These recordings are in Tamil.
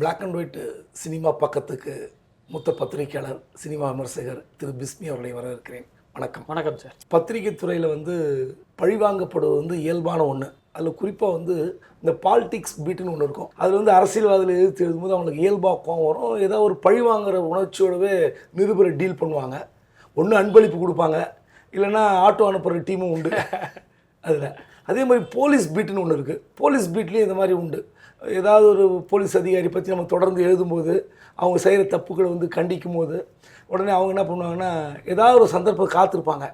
பிளாக் அண்ட் ஒயிட் சினிமா பக்கத்துக்கு மூத்த பத்திரிகையாளர் சினிமா விமர்சகர் திரு பிஸ்மி அவர்களை வரவேற்கிறேன். வணக்கம். வணக்கம் சார் பத்திரிகை துறையில் வந்து பழிவாங்கப்படுவது வந்து இயல்பான ஒன்று அதில் குறிப்பாக வந்து இந்த பாலிடிக்ஸ் பீட்டுன்னு ஒன்று இருக்கும். அதில் வந்து அரசியல்வாதிகள் எதிர்த்து எழுதும்போது அவங்களுக்கு இயல்பாக கோவம் வரும். ஏதோ ஒரு பழிவாங்குற உணர்ச்சியோடவே நிருபரை டீல் பண்ணுவாங்க. ஒன்று அன்பளிப்பு கொடுப்பாங்க. இல்லைன்னா ஆட்டோ அனுப்புகிற டீமும் உண்டு. அதில். அதே மாதிரி போலீஸ் பீட்டுன்னு ஒன்று இருக்குது போலீஸ் பீட்லேயும் இந்த மாதிரி உண்டு. ஏதாவது ஒரு போலீஸ் அதிகாரி பற்றி நம்ம தொடர்ந்து எழுதும்போது அவங்க செய்கிற தப்புகளை வந்து கண்டிக்கும் போது உடனே அவங்க என்ன பண்ணுவாங்கன்னா ஏதாவது ஒரு சந்தர்ப்பம் காத்திருப்பாங்க.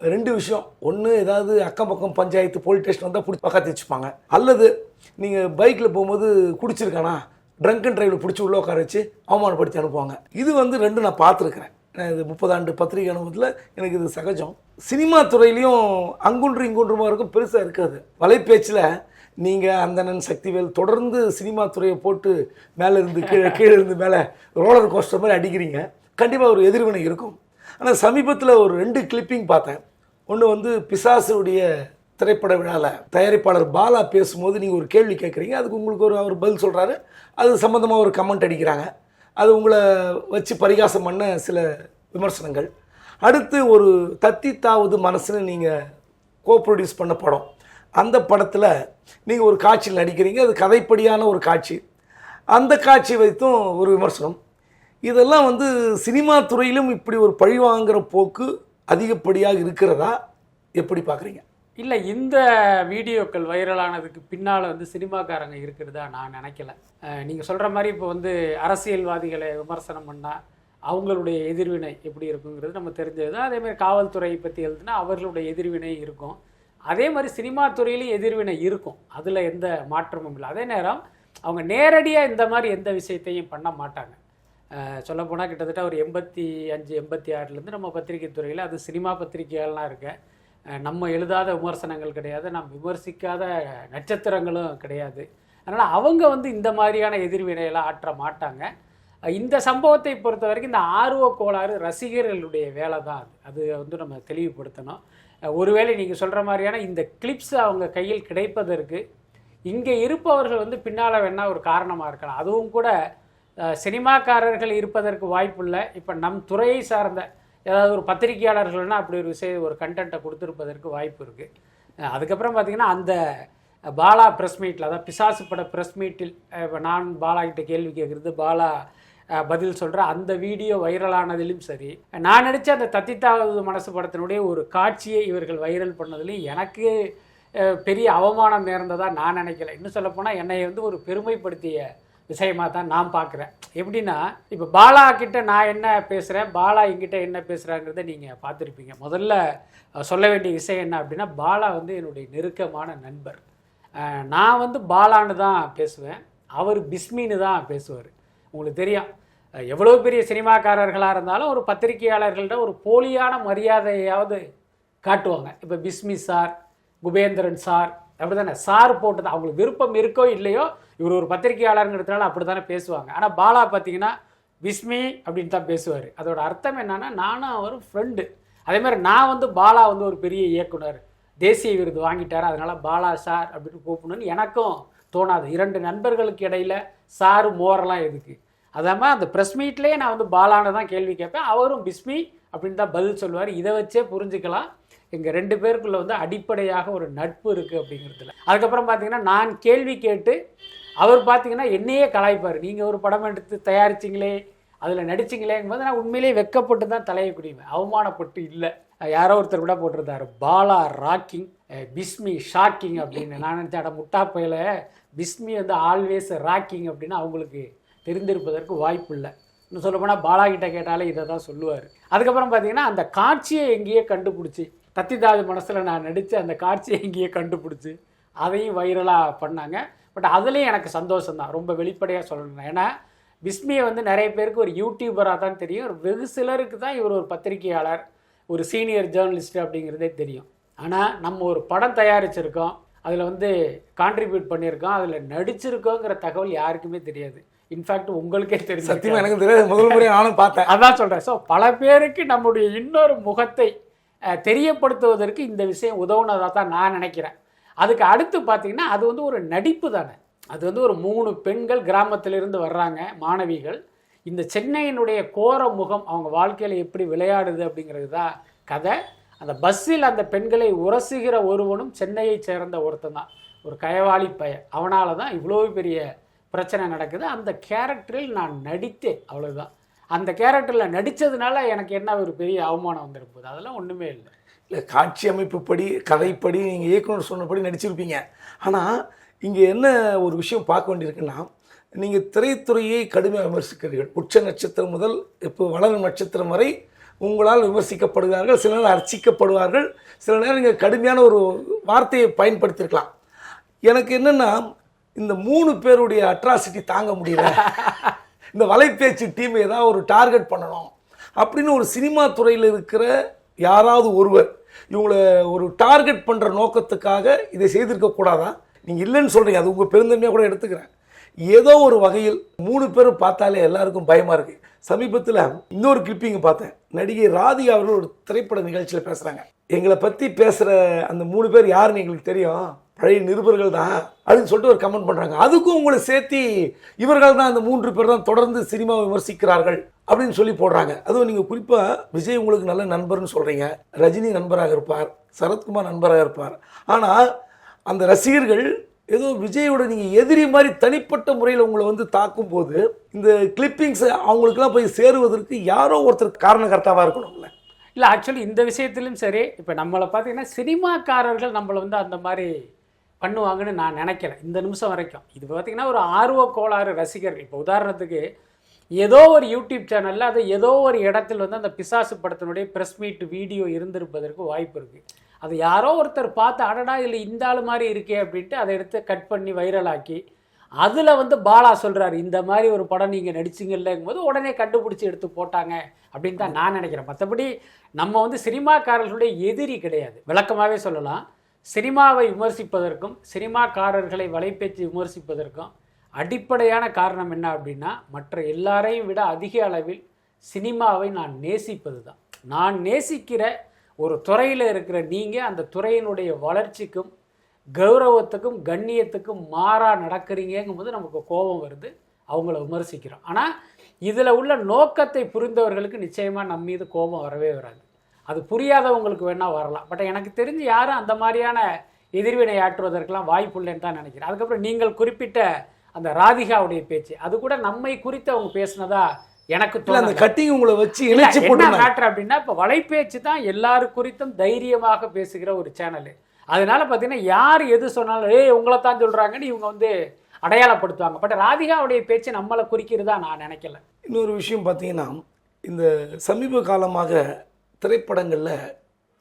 ரெண்டு விஷயம். ஒன்று ஏதாவது அக்கம் பக்கம் பஞ்சாயத்து போலீஸ் ஸ்டேஷன் வந்தால் பிடிச்சி பக்கத்து வச்சுப்பாங்க. அல்லது நீங்கள் பைக்கில் போகும்போது குடிச்சிருக்கானா? ட்ரங்க் அண்ட் டிரைவில் பிடிச்சி உள்ளே உட்கார வச்சு அவமானப்படுத்தி அனுப்புவாங்க. இது வந்து ரெண்டு நான் பார்த்துருக்குறேன். நான் இது முப்பதாண்டு பத்திரிகை அனுபவத்தில் எனக்கு இது சகஜம். சினிமா துறையிலையும் அங்குன்று இங்குன்றுமா இருக்கும் பெருசாக இருக்காது. வலைப்பேச்சில் நீங்கள் அந்தணன் சக்திவேல் தொடர்ந்து சினிமா துறையை போட்டு மேலே இருந்து கீழே கீழே இருந்து மேலே ரோலர் கோஸ்டர் மாதிரி அடிக்கிறீங்க. கண்டிப்பாக ஒரு எதிர்வினை இருக்கும். ஆனால் சமீபத்தில் ஒரு ரெண்டு கிளிப்பிங் பார்த்தேன். ஒன்று வந்து பிசாசுடைய திரைப்பட விழாவில் தயாரிப்பாளர் பாலா பேசும்போது நீங்கள் ஒரு கேள்வி கேட்குறீங்க. அதுக்கு உங்களுக்கு ஒரு அவர் பதில் சொல்கிறாரு அது சம்மந்தமாக ஒரு கமெண்ட் அடிக்கிறாங்க. அது உங்களை வச்சு பரிகாசம் பண்ண சில விமர்சனங்கள். அடுத்து ஒரு தத்தி தாவது மனசுன்னு நீங்கள் கோ ப்ரொடியூஸ் பண்ண படம். அந்த படத்தில் நீங்கள் ஒரு காட்சியில் நடிக்கிறீங்க அது கதைப்படியான ஒரு காட்சி. அந்த காட்சி வைத்தும் ஒரு விமர்சனம். இதெல்லாம் வந்து சினிமா துறையிலும் இப்படி ஒரு பழிவாங்கிற போக்கு அதிகப்படியாக இருக்கிறதா? எப்படி பார்க்குறீங்க? இல்லை இந்த வீடியோக்கள் வைரலானதுக்கு பின்னால் வந்து சினிமாக்காரங்க இருக்கிறதா நான் நினைக்கல. நீங்கள் சொல்கிற மாதிரி இப்போ வந்து அரசியல்வாதிகளை விமர்சனம் பண்ணால் அவங்களுடைய எதிர்வினை எப்படி இருக்குங்கிறது நம்ம தெரிஞ்சது தான். அதேமாதிரி காவல்துறையை பற்றி எழுதுனா அவர்களுடைய எதிர்வினை இருக்கும். அதே மாதிரி சினிமா துறையிலையும் எதிர்வினை இருக்கும். அதில் எந்த மாற்றமும் இல்லை. அதே நேரம் அவங்க நேரடியாக இந்த மாதிரி எந்த விஷயத்தையும் பண்ண மாட்டாங்க. சொல்லப்போனால் கிட்டத்தட்ட ஒரு எண்பத்தி அஞ்சு எண்பத்தி ஆறுலேருந்து நம்ம பத்திரிகை துறையில் அது சினிமா பத்திரிகைகள்லாம் இருக்கேன் நம்ம எழுதாத விமர்சனங்கள் கிடையாது. நாம் விமர்சிக்காத நட்சத்திரங்களும் கிடையாது. அதனால் அவங்க வந்து இந்த மாதிரியான எதிர்வினையெல்லாம் ஆற்ற மாட்டாங்க. இந்த சம்பவத்தை பொறுத்த வரைக்கும் இந்த ஆர்வ கோளாறு ரசிகர்களுடைய வேலை தான் அது. அது வந்து நம்ம தெளிவுபடுத்தணும். ஒருவேளை நீங்கள் சொல்கிற மாதிரியான இந்த கிளிப்ஸ் அவங்க கையில் கிடைப்பதற்கு இங்கே இருப்பவர்கள் வந்து பின்னால் வேணால் ஒரு காரணமாக இருக்கலாம். அதுவும் கூட சினிமாக்காரர்கள் இருப்பதற்கு வாய்ப்பில்லை இப்போ நம் துறையை சார்ந்த ஏதாவது ஒரு பத்திரிகையாளர்கள்னால் அப்படி ஒரு விஷயம் ஒரு கண்டென்ட்டை கொடுத்துருப்பதற்கு வாய்ப்பு இருக்குது அதுக்கப்புறம் பார்த்திங்கன்னா அந்த பாலா ப்ரெஸ் மீட்டில் அதாவது பிசாசு பட ப்ரெஸ் மீட்டில் இப்போ நான் பாலா கிட்ட கேள்வி கேட்குறது பாலா பதில் சொல்கிற அந்த வீடியோ வைரலானதிலும் சரி. நான் நடித்த அந்த தத்தித்தாவது மனசு படத்தினுடைய ஒரு காட்சியை இவர்கள் வைரல் பண்ணதுலையும் எனக்கு பெரிய அவமானம் நேர்ந்ததாக நான் நினைக்கல. இன்னும் சொல்லப்போனால் என்னை வந்து ஒரு பெருமைப்படுத்திய விஷயமாக தான் நான் பார்க்குறேன் எப்படின்னா இப்போ பாலா கிட்ட நான் என்ன பேசுகிறேன் பாலா என்கிட்ட என்ன பேசுகிறாங்கிறத நீங்கள் பார்த்துருப்பீங்க. முதல்ல சொல்ல வேண்டிய விஷயம் என்ன அப்படின்னா பாலா வந்து என்னுடைய நெருக்கமான நண்பர். நான் வந்து பாலான்னு தான் பேசுவேன். அவர் பிஸ்மின்னு தான் பேசுவார். உங்களுக்கு தெரியும். எவ்வளோ பெரிய சினிமாக்காரர்களாக இருந்தாலும் ஒரு பத்திரிகையாளர்கள்ட்ட ஒரு போலியான மரியாதையாவது காட்டுவாங்க. இப்போ பிஸ்மி சார் குபேந்திரன் சார் அப்படி தானே சார் போட்டது அவங்களுக்கு விருப்பம் இருக்கோ இல்லையோ இவர் ஒரு பத்திரிகையாளருங்கிறதுனால அப்படி தானே பேசுவாங்க. ஆனால் பாலா பார்த்தீங்கன்னா விஸ்மி அப்படின்னு தான் பேசுவார். அதோட அர்த்தம் என்னென்னா நானும் அவரும் ஃப்ரெண்டு அதேமாதிரி நான் வந்து பாலா வந்து ஒரு பெரிய இயக்குனர். தேசிய விருது வாங்கிட்டார் அதனால் பாலா சார் அப்படின்னு கூப்பிடணும்னு எனக்கும் தோணாது. இரண்டு நண்பர்களுக்கு இடையில் சாரு மோரெல்லாம் எதுக்கு? அதாமல் அந்த ப்ரெஸ் மீட்லேயே நான் வந்து பாலான தான் கேள்வி கேட்பேன். அவரும் பிஸ்மி அப்படின்னு தான் பதில் சொல்லுவார். இதை வச்சே புரிஞ்சுக்கலாம். எங்கள் ரெண்டு பேருக்குள்ளே வந்து அடிப்படையாக ஒரு நட்பு இருக்குது அப்படிங்கிறதுல. அதுக்கப்புறம் பார்த்தீங்கன்னா நான் கேள்வி கேட்டு அவர் பார்த்தீங்கன்னா என்னையே கலாய்ப்பார். நீங்கள் ஒரு படம் எடுத்து தயாரிச்சிங்களே அதில் நடிச்சிங்களேங்கும்போது நான் உண்மையிலேயே வெக்கப்பட்டு தான் தலையை குடிவேன் அவமானப்பட்டு இல்லை. யாரோ ஒருத்தர் கூட போட்டிருந்தாரு. பாலா ராக்கிங் பிஸ்மி ஷாக்கிங் அப்படின்னு. நான் நினச்சேன் அட முட்டா பையில. பிஸ்மி வந்து ஆல்வேஸ் ராக்கிங் அப்படின்னு அவங்களுக்கு தெரிந்திருப்பதற்கு வாய்ப்பு இல்லை இன்னும் சொல்லப்போனால் பாலாகிட்ட கேட்டாலே இதை தான் சொல்லுவார். அதுக்கப்புறம் பார்த்தீங்கன்னா அந்த காட்சியை எங்கேயே கண்டுபிடிச்சி தத்திதாது மனசில் நான் நடித்து அந்த காட்சியை எங்கேயே கண்டுபிடிச்சி அதையும் வைரலாக பண்ணாங்க. பட் அதுலேயும் எனக்கு சந்தோஷம் தான் ரொம்ப வெளிப்படையாக சொல்லணும் ஏன்னா விஸ்மியை வந்து நிறைய பேருக்கு ஒரு யூடியூபராக தான் தெரியும். ஒரு வெகு சிலருக்கு தான் இவர் ஒரு பத்திரிகையாளர் ஒரு சீனியர் ஜேர்னலிஸ்ட் அப்படிங்கிறதே தெரியும். ஆனால் நம்ம ஒரு படம் தயாரிச்சிருக்கோம். அதில் வந்து கான்ட்ரிபியூட் பண்ணியிருக்கோம். அதில் நடிச்சிருக்கோங்கிற தகவல் யாருக்குமே தெரியாது. இன்ஃபேக்ட் உங்களுக்கே தெரியும் சத்தியமாக எனக்கு தெரியாது. முதல் முறையாக நானும் பார்த்தேன். அதான் சொல்கிறேன் ஸோ பல பேருக்கு நம்முடைய இன்னொரு முகத்தை தெரியப்படுத்துவதற்கு இந்த விஷயம் உதவுனதாக தான் நான் நினைக்கிறேன். அதுக்கு அடுத்து பார்த்தீங்கன்னா அது வந்து ஒரு நடிப்பு தானே. அது வந்து ஒரு மூணு பெண்கள் கிராமத்திலிருந்து வர்றாங்க மாணவிகள். இந்த சென்னையினுடைய கோர முகம் அவங்க வாழ்க்கையில் எப்படி விளையாடுது அப்படிங்கிறது தான் கதை. அந்த பஸ்ஸில் அந்த பெண்களை உரசுகிற ஒருவனும் சென்னையை சேர்ந்த ஒருத்தன் தான். ஒரு கயவாளி பையன். அவனால தான் இவ்வளோ பெரிய பிரச்சனை நடக்குது. அந்த கேரக்டரில் நான் நடித்தேன். அவ்வளோதான் அந்த கேரக்டரில் நடித்ததுனால எனக்கு என்ன ஒரு பெரிய அவமானம் வந்திருப்பது அதெல்லாம் ஒன்றுமே இல்லை. இல்லை காட்சி அமைப்புப்படி கதைப்படி நீங்கள் இயக்குனர் சொன்னபடி நடிச்சிருப்பீங்க. ஆனால் இங்கே என்ன ஒரு விஷயம் பார்க்க வேண்டியிருக்குன்னா நீங்கள் திரைத்துறையை கடுமையாக விமர்சிக்கிறீர்கள். உச்ச நட்சத்திரம் முதல் இப்போ வளரும் நட்சத்திரம் வரை உங்களால் விமர்சிக்கப்படுகிறார்கள் சில நேரம் அர்ச்சிக்கப்படுவார்கள் சில நேரம் நீங்கள் கடுமையான ஒரு வார்த்தையை பயன்படுத்தியிருக்கலாம். எனக்கு என்னென்னா இந்த மூணு பேருடைய அட்ராசிட்டி தாங்க முடியல. இந்த வலைபேச்சு டீம் ஏதாவது ஒரு டார்கெட் பண்ணணும். அப்படின்னு ஒரு சினிமா துறையில் இருக்கிற யாராவது ஒருவர் இவங்கள ஒரு டார்கெட் பண்ணுற நோக்கத்துக்காக இதை செய்திருக்க நீங்கள் இல்லைன்னு சொல்கிறீங்க அது உங்கள் பெருந்தன்மையாக கூட எடுத்துக்கிறேன். ஏதோ ஒரு வகையில் மூணு பேரும் பார்த்தாலே எல்லாருக்கும் பயமாக இருக்குது சமீபத்தில் இன்னொரு கிளிப்பிங் பார்த்தேன். நடிகை ராதிகா அவர்கள் ஒரு திரைப்பட நிகழ்ச்சியில் பேசுகிறாங்க எங்களை பற்றி பேசுகிற அந்த மூணு பேர் யாருன்னு எங்களுக்கு தெரியும். பழைய நிருபர்கள் தான் அப்படின்னு சொல்லிட்டு ஒரு கமெண்ட் பண்ணுறாங்க அதுக்கும் உங்களை சேர்த்து இவர்கள் தான் அந்த மூன்று பேர் தான் தொடர்ந்து சினிமா விமர்சிக்கிறார்கள் அப்படின்னு சொல்லி போடுறாங்க. அதுவும் நீங்கள் குறிப்பாக விஜய் உங்களுக்கு நல்ல நண்பர்னு சொல்கிறீங்க ரஜினி நண்பராக இருப்பார். சரத்குமார் நண்பராக இருப்பார். ஆனால் அந்த ரசிகர்கள் ஏதோ விஜயோட நீங்கள் எதிரி மாதிரி தனிப்பட்ட முறையில் உங்களை வந்து தாக்கும் போது இந்த கிளிப்பிங்ஸை அவங்களுக்குலாம் போய் சேருவதற்கு யாரோ ஒருத்தர் காரணகர்த்தாவாக இருக்கணும்ல. இல்லை ஆக்சுவலி இந்த விஷயத்திலும் சரி இப்போ நம்மளை பார்த்தீங்கன்னா சினிமாக்காரர்கள் நம்மளை வந்து அந்த மாதிரி பண்ணுவாங்கன்னு நான் நினைக்கிறேன் இந்த நிமிஷம் வரைக்கும். இது பார்த்திங்கன்னா ஒரு ஆர்வ கோளாறு ரசிகர்கள் இப்போ உதாரணத்துக்கு ஏதோ ஒரு யூடியூப் சேனலில் அது ஏதோ ஒரு இடத்தில் வந்து அந்த பிசாசு படத்தினுடைய ப்ரெஸ் மீட் வீடியோ இருந்திருப்பதற்கு வாய்ப்பு இருக்குது அது யாரோ ஒருத்தர் பார்த்து அடடா இல்லை இந்த ஆள் மாதிரி இருக்கே அப்படின்ட்டு அதை எடுத்து கட் பண்ணி வைரலாக்கி அதில் வந்து பாலா சொல்கிறாரு இந்த மாதிரி ஒரு படம் நீங்கள் நடிச்சிங்கல்லங்கும் போது உடனே கண்டுபிடிச்சி எடுத்து போட்டாங்க. அப்படின்னு தான் நான் நினைக்கிறேன். மற்றபடி நம்ம வந்து சினிமாக்காரர்களுடைய எதிரி கிடையாது. விளக்கமாகவே சொல்லலாம். சினிமாவை விமர்சிப்பதற்கும் சினிமாக்காரர்களை வலைப்பேச்சு விமர்சிப்பதற்கும் அடிப்படையான காரணம் என்ன அப்படின்னா மற்ற எல்லாரையும் விட அதிக அளவில் சினிமாவை நான் நேசிப்பது தான் நான் நேசிக்கிற ஒரு துறையில் இருக்கிற நீங்கள் அந்த துறையினுடைய வளர்ச்சிக்கும் கௌரவத்துக்கும் கண்ணியத்துக்கும் மாறாக நடக்கிறீங்கும்போது நமக்கு கோபம் வருது. அவங்கள விமர்சிக்கிறோம். ஆனால் இதில் உள்ள நோக்கத்தை புரிந்தவர்களுக்கு நிச்சயமாக நம்ம மீது கோபம் வரவே வராது. அது புரியாதவங்களுக்கு வேணால் வரலாம். பட் எனக்கு தெரிஞ்சு யாரும் அந்த மாதிரியான எதிர்வினை ஆற்றுவதற்கெல்லாம் வாய்ப்பு இல்லைன்னு தான் நினைக்கிறேன். அதுக்கப்புறம் நீங்கள் குறிப்பிட்ட அந்த ராதிகாவுடைய பேச்சு அது கூட நம்மை குறித்து அவங்க பேசினதா எனக்கு அந்த. கட்டிங் உங்களை வச்சு இணைச்சு என்ன மேட்டர் அப்படின்னா இப்போ வலைபேச்சு தான் எல்லாரு குறித்தும் தைரியமாக பேசுகிற ஒரு சேனல் அதனால பார்த்தீங்கன்னா யார் எது சொன்னாலும் ஏய் உங்களை தான் சொல்றாங்கன்னு இவங்க வந்து அடையாளப்படுத்துவாங்க. பட் ராதிகாவுடைய பேச்சு நம்மளை குறிக்கிறதா நான் நினைக்கல. இன்னொரு விஷயம் பார்த்தீங்கன்னா இந்த சமீப காலமாக திரைப்படங்களில்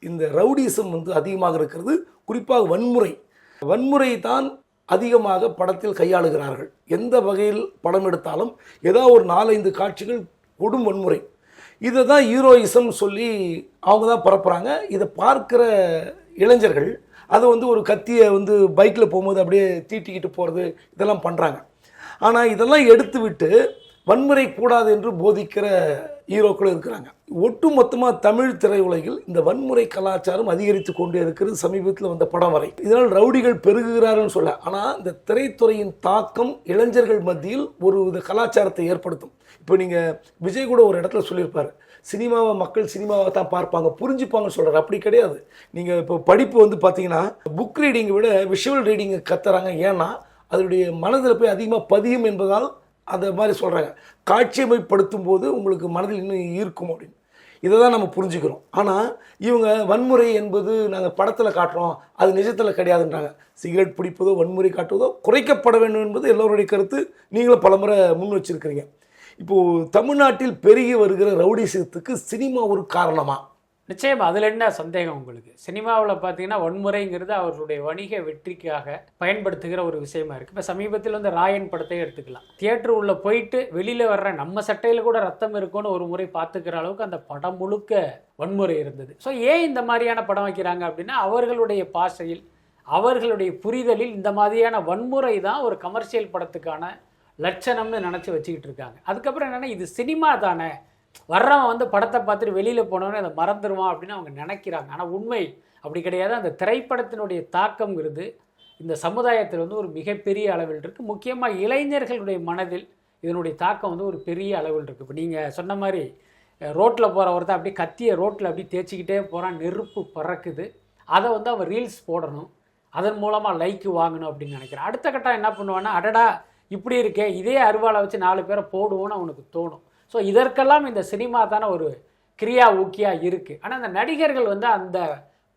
இந்த ரவுடிசம் வந்து அதிகமாக இருக்கிறது. குறிப்பாக வன்முறை. வன்முறை தான் அதிகமாக படத்தில் கையாளுகிறார்கள். எந்த வகையில் படம் எடுத்தாலும் ஏதாவது ஒரு நாலஞ்சு காட்சிகள் கொடும் வன்முறை. இதை தான் ஹீரோயிசம் சொல்லி அவங்க தான் பரப்புகிறாங்க இதை பார்க்குற இளைஞர்கள் அது வந்து ஒரு கத்தியை வந்து பைக்கில் போகும்போது அப்படியே தீட்டிக்கிட்டு போகிறது இதெல்லாம் பண்ணுறாங்க ஆனால் இதெல்லாம் எடுத்து விட்டு வன்முறை கூடாது என்று போதிக்கிற ஹீரோக்களும் இருக்கிறாங்க. ஒட்டு மொத்தமாக தமிழ் திரையுலகில் இந்த வன்முறை கலாச்சாரம் அதிகரித்து கொண்டே இருக்கிறது சமீபத்தில் வந்த படம் வரை. இதனால் ரவுடிகள் பெருகுகிறார்கள் சொல்ல ஆனால் இந்த திரைத்துறையின் தாக்கம் இளைஞர்கள் மத்தியில் ஒரு வித கலாச்சாரத்தை ஏற்படுத்தும். இப்போ நீங்கள் விஜய் கூட ஒரு இடத்துல சொல்லியிருப்பார் சினிமாவை மக்கள் சினிமாவை தான் பார்ப்பாங்க புரிஞ்சுப்பாங்கன்னு சொல்கிறார் அப்படி கிடையாது. நீங்கள் இப்போ படிப்பு வந்து பார்த்தீங்கன்னா புக் ரீடிங்கை விட விஷுவல் ரீடிங்கை கத்துறாங்க. ஏன்னா அதனுடைய மனதில் போய் அதிகமாக பதியும் என்பதால் அந்த மாதிரி சொல்கிறாங்க காட்சியமைப்படுத்தும் போது உங்களுக்கு மனதில் இன்னும் ஈர்க்கும் அப்படின்னு. இதை தான் நம்ம புரிஞ்சுக்கிறோம். ஆனால் இவங்க வன்முறை என்பது நாங்கள் படத்தில் காட்டுறோம். அது நிஜத்தில் கிடையாதுன்றாங்க. சிகரெட் பிடிப்பதோ வன்முறை காட்டுவதோ குறைக்கப்பட வேண்டும் என்பது எல்லோருடைய கருத்து. நீங்களும் பலமுறை முன் வச்சுருக்கிறீங்க. இப்போது தமிழ்நாட்டில் பெருகி வருகிற ரவுடிசத்துக்கு சினிமா ஒரு காரணமாக நிச்சயம் அதில் என்ன சந்தேகம் உங்களுக்கு? சினிமாவில் பார்த்தீங்கன்னா வன்முறைங்கிறது அவர்களுடைய வணிக வெற்றிக்காக பயன்படுத்துகிற ஒரு விஷயமா இருக்குது இப்போ சமீபத்தில் வந்து ராயன் படத்தையே எடுத்துக்கலாம். தியேட்டர் உள்ளே போயிட்டு வெளியில் வர்ற நம்ம சட்டையில் கூட ரத்தம் இருக்கும்னு ஒரு முறை பார்த்துக்கிற அளவுக்கு அந்த படம் முழுக்க வன்முறை இருந்தது. ஸோ ஏன் இந்த மாதிரியான படம் வைக்கிறாங்க அப்படின்னா அவர்களுடைய பாஷையில் அவர்களுடைய புரிதலில் இந்த மாதிரியான வன்முறை தான் ஒரு கமர்ஷியல் படத்துக்கான லட்சணம்னு நினச்சி வச்சுக்கிட்டு இருக்காங்க. அதுக்கப்புறம் என்னென்னா இது சினிமா தானே வர்றவன் வந்து படத்தை பார்த்துட்டு வெளியில் போனவனே அதை மறந்துடுவான் அப்படின்னு அவங்க நினைக்கிறாங்க. ஆனால் உண்மை அப்படி கிடையாது. அந்த திரைப்படத்தினுடைய தாக்கம்ங்கிறது இந்த சமுதாயத்தில் வந்து ஒரு மிகப்பெரிய அளவில் இருக்குது முக்கியமாக இளைஞர்களுடைய மனதில் இதனுடைய தாக்கம் வந்து ஒரு பெரிய அளவில் இருக்குது இப்போ நீங்கள் சொன்ன மாதிரி ரோட்டில் போகிற ஒருத்தர் அப்படியே கத்தியை ரோட்டில் அப்படியே தேய்ச்சிக்கிட்டே போகிறான் நெருப்பு பறக்குது. அதை வந்து அவன் ரீல்ஸ் போடணும். அதன் மூலமாக லைக்கு வாங்கணும் அப்படின்னு நினைக்கிறான். அடுத்த கட்டம் என்ன பண்ணுவான்னா அடடா இப்படி இருக்கே இதே அருவாளை வச்சு நாலு பேரை போடுவோன்னு அவனுக்கு தோணும். ஸோ இதற்கெல்லாம் இந்த சினிமா தானே ஒரு கிரியா ஊக்கியாக இருக்குது ஆனால் அந்த நடிகர்கள் வந்து அந்த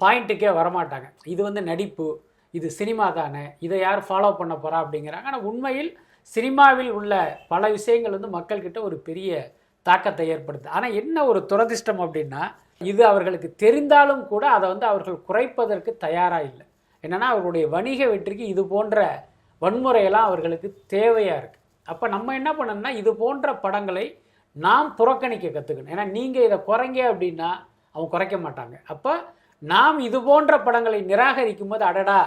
பாயிண்ட்டுக்கே வரமாட்டாங்க. இது வந்து நடிப்பு இது சினிமா தானே இதை யார் ஃபாலோ பண்ண போகிறா அப்படிங்கிறாங்க. ஆனால் உண்மையில் சினிமாவில் உள்ள பல விஷயங்கள் வந்து மக்கள்கிட்ட ஒரு பெரிய தாக்கத்தை ஏற்படுது ஆனால் என்ன ஒரு துரதிர்ஷ்டம் அப்படின்னா இது அவர்களுக்கு தெரிந்தாலும் கூட அதை வந்து அவர்கள் குறைப்பதற்கு தயாராக இல்லை. என்னென்னா அவர்களுடைய வணிக வெற்றிக்கு இது போன்ற வன்முறையெல்லாம் அவர்களுக்கு தேவையாக இருக்குது அப்போ நம்ம என்ன பண்ணோம்னா இது போன்ற படங்களை நாம் புறக்கணிக்க கற்றுக்கணும் ஏன்னா நீங்கள் இதை குறைங்க அப்படின்னா அவங்க குறைக்க மாட்டாங்க. அப்போ நாம் இது போன்ற படங்களை நிராகரிக்கும் போது அடடா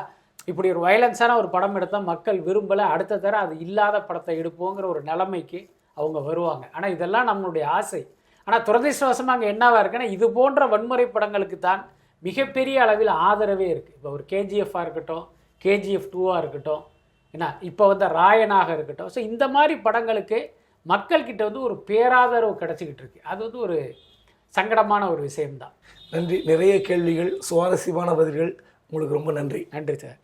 இப்படி ஒரு வயலன்ஸான ஒரு படம் எடுத்தால் மக்கள் விரும்பலை அடுத்த தர அது இல்லாத படத்தை எடுப்போங்கிற ஒரு நிலைமைக்கு அவங்க வருவாங்க. ஆனால் இதெல்லாம் நம்மளுடைய ஆசை. ஆனால் துரதிர்ஷ்டவசமாக அங்கே என்னவாக இருக்குன்னா இது போன்ற வன்முறை படங்களுக்கு தான் மிகப்பெரிய அளவில் ஆதரவே இருக்குது இப்போ ஒரு கேஜிஎஃப்பாக இருக்கட்டும் கேஜிஎஃப் டூவாக இருக்கட்டும் என்ன இப்போ வந்து ராயனாக இருக்கட்டும். ஸோ இந்த மாதிரி படங்களுக்கு மக்கள்கிட்ட வந்து ஒரு பேராதரவு கிடச்சிக்கிட்டு இருக்கு. அது வந்து ஒரு சங்கடமான ஒரு விஷயம்தான். நன்றி. நிறைய கேள்விகள் சுவாரஸ்யமான பதில்கள். உங்களுக்கு ரொம்ப நன்றி. நன்றி சார்.